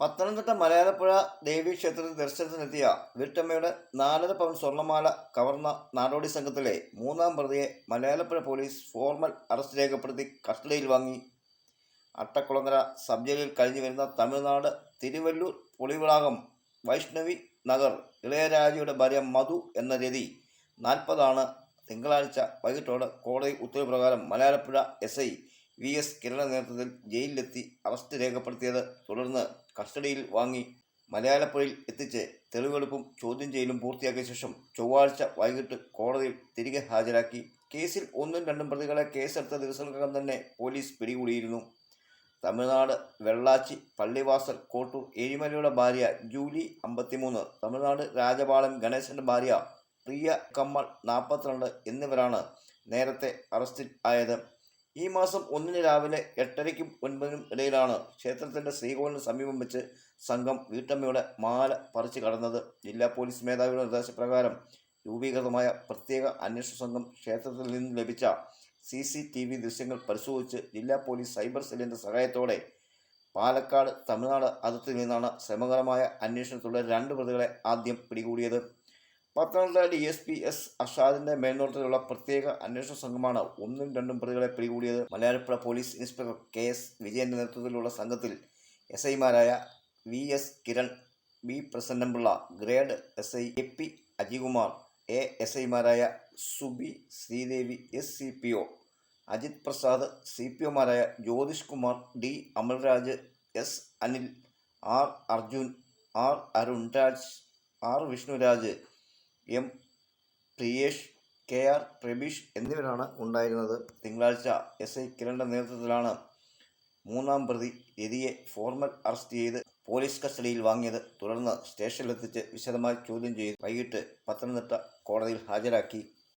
പത്തനംതിട്ട മലയാളപ്പുഴ ദേവീ ക്ഷേത്രത്തിൽ ദർശനത്തിനെത്തിയ വീട്ടമ്മയുടെ നാലര പവൻ സ്വർണമാല കവർന്ന നാടോടി സംഘത്തിലെ മൂന്നാം പ്രതിയെ മലയാളപ്പുഴ പോലീസ് ഫോർമൽ അറസ്റ്റ് രേഖപ്പെടുത്തി കസ്റ്റഡിയിൽ വാങ്ങി. അട്ടക്കുളങ്ങര സബ് ജയിലിൽ കഴിഞ്ഞു വരുന്ന തമിഴ്നാട് തിരുവല്ലൂർ പുളിവിളാകം വൈഷ്ണവി നഗർ ഇളയരാജയുടെ ഭാര്യ മധു എന്ന രതി നാൽപ്പതാണ് തിങ്കളാഴ്ച വൈകിട്ടോടെ കോടതി ഉത്തരവ് പ്രകാരം Malayalappuzha S I V S Kiran നേതൃത്വത്തിൽ ജയിലിലെത്തി അറസ്റ്റ് രേഖപ്പെടുത്തിയത് തുടർന്ന് കസ്റ്റഡിയിൽ വാങ്ങി മലയാളപ്പുഴയിൽ എത്തിച്ച് തെളിവെടുപ്പും ചോദ്യം ചെയ്യലും പൂർത്തിയാക്കിയ ശേഷം ചൊവ്വാഴ്ച വൈകിട്ട് കോടതിയിൽ തിരികെ ഹാജരാക്കി. കേസിൽ ഒന്നും രണ്ടും പ്രതികളെ കേസെടുത്ത ദിവസങ്ങൾക്കകം തന്നെ പോലീസ് പിടികൂടിയിരുന്നു. തമിഴ്നാട് വെള്ളാച്ചി പള്ളിവാസൽ കോട്ടൂർ ഏഴിമലയുടെ ഭാര്യ ജൂലി അമ്പത്തിമൂന്ന് തമിഴ്നാട് രാജപാളൻ ഗണേശന്റെ ഭാര്യ പ്രിയ കമ്മൾ നാൽപ്പത്തിരണ്ട് എന്നിവരാണ് നേരത്തെ അറസ്റ്റിൽ ആയത്. ഈ മാസം ഒന്നിന് രാവിലെ എട്ടരയ്ക്കും ഒൻപതിനും ഇടയിലാണ് ക്ഷേത്രത്തിന്റെ ശ്രീകോവിലിന് സമീപം വെച്ച് സംഘം വീട്ടമ്മയുടെ മാല പറിച്ചു കടന്നത്. ജില്ലാ പോലീസ് മേധാവിയുടെ നിർദ്ദേശപ്രകാരം രൂപീകൃതമായ പ്രത്യേക അന്വേഷണ സംഘം ക്ഷേത്രത്തിൽ നിന്ന് ലഭിച്ച സി സി ടി വി ദൃശ്യങ്ങൾ പരിശോധിച്ച് ജില്ലാ പോലീസ് സൈബർ സെല്ലിന്റെ സഹായത്തോടെ പാലക്കാട് തമിഴ്നാട് അതിർത്തിയിൽ നിന്നാണ് ശ്രമകരമായ അന്വേഷണത്തിലൂടെ രണ്ട് പ്രതികളെ ആദ്യം പിടികൂടിയത്. Pathanamthitta D S P S അഷാദിന്റെ മേൽനോട്ടത്തിലുള്ള പ്രത്യേക അന്വേഷണ സംഘമാണ് ഒന്നും രണ്ടും പ്രതികളെ പിടികൂടിയത്. Malayalappuzha police inspector K S വിജയന്റെ നേതൃത്വത്തിലുള്ള സംഘത്തിൽ എസ് ഐമാരായ V S Kiran B Prasannampillai grade S I A P Ajikumar A S ഐമാരായ Subi Sreedevi S C P O Ajith Prasad C P ഒമാരായ Jyothish Kumar D Amalraj S Anil R Arjun R Arunraj R Vishnuraj M Priyesh K R Prabeesh എന്നിവരാണ് ഉണ്ടായിരുന്നത്. തിങ്കളാഴ്ച എസ് ഐ കിരണിന്റെ നേതൃത്വത്തിലാണ് മൂന്നാം പ്രതി രതിയെ ഫോർമൽ അറസ്റ്റ് ചെയ്ത് പോലീസ് കസ്റ്റഡിയിൽ വാങ്ങിയത്. തുടർന്ന് സ്റ്റേഷനിലെത്തിച്ച് വിശദമായി ചോദ്യം ചെയ്ത് വൈകിട്ട് പത്തനംതിട്ട കോടതിയിൽ ഹാജരാക്കി.